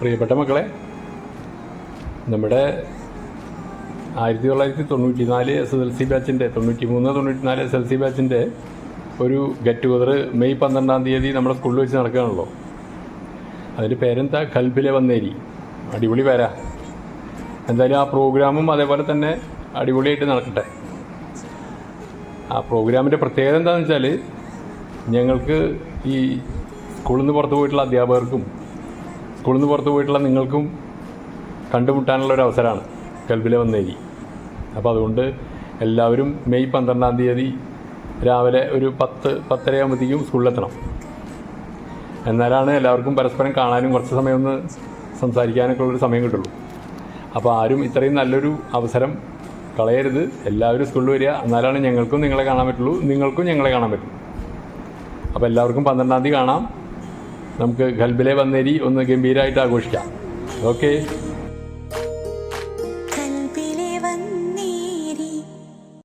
പ്രിയപ്പെട്ട മക്കളെ നമ്മുടെ ആയിരത്തി തൊള്ളായിരത്തി തൊണ്ണൂറ്റി നാല് എസ് എൽ സി ബാച്ചിന്റെ തൊണ്ണൂറ്റി മൂന്ന് തൊണ്ണൂറ്റി നാല് എസ് എൽ സി ബാച്ചിന്റെ ഒരു ഗെറ്റ് ടുഗദർ മെയ് പന്ത്രണ്ടാം തീയതി നമ്മുടെ സ്കൂളിൽ വെച്ച് നടക്കുകയാണല്ലോ. അതിന്റെ പേരെന്താ? കൽബിലെ വന്നേരി. അടിപൊളി പേരാ. എന്തായാലും ആ പ്രോഗ്രാമും അതേപോലെ തന്നെ അടിപൊളിയായിട്ട് നടക്കട്ടെ. ആ പ്രോഗ്രാമിന്റെ പ്രത്യേകത എന്താണെന്ന് വെച്ചാൽ ഞങ്ങൾക്ക് ഈ സ്കൂളിൽ നിന്ന് പുറത്ത് പോയിട്ടുള്ള അധ്യാപകർക്കും സ്കൂളിൽ നിന്ന് പുറത്ത് പോയിട്ടുള്ള നിങ്ങൾക്കും കണ്ടുമുട്ടാനുള്ള ഒരു അവസരമാണ് കൽബിലെ വന്നേരി. അപ്പോൾ അതുകൊണ്ട് എല്ലാവരും മെയ് പന്ത്രണ്ടാം തീയതി രാവിലെ ഒരു പത്ത് പത്തരയാകുമ്പോഴത്തേക്കും സ്കൂളിലെത്തണം. എന്നാലാണ് എല്ലാവർക്കും പരസ്പരം കാണാനും കുറച്ച് സമയം ഒന്ന് സംസാരിക്കാനൊക്കെ ഉള്ളൊരു സമയം കിട്ടുള്ളൂ. അപ്പോൾ ആരും ഇത്രയും നല്ലൊരു അവസരം കളയരുത്. എല്ലാവരും സ്കൂളിൽ വരിക. എന്നാലാണ് ഞങ്ങൾക്കും നിങ്ങളെ കാണാൻ പറ്റുള്ളൂ. നിങ്ങൾക്കും ഞങ്ങളെ കാണാൻ പറ്റും. അപ്പോൾ എല്ലാവർക്കും പന്ത്രണ്ടാം തീയതി കാണാം. നമുക്ക് ഗൽബിലെ വന്നേരി ഒന്ന് ഗംഭീരമായിട്ട് ആഘോഷിക്കാം. ഓക്കെ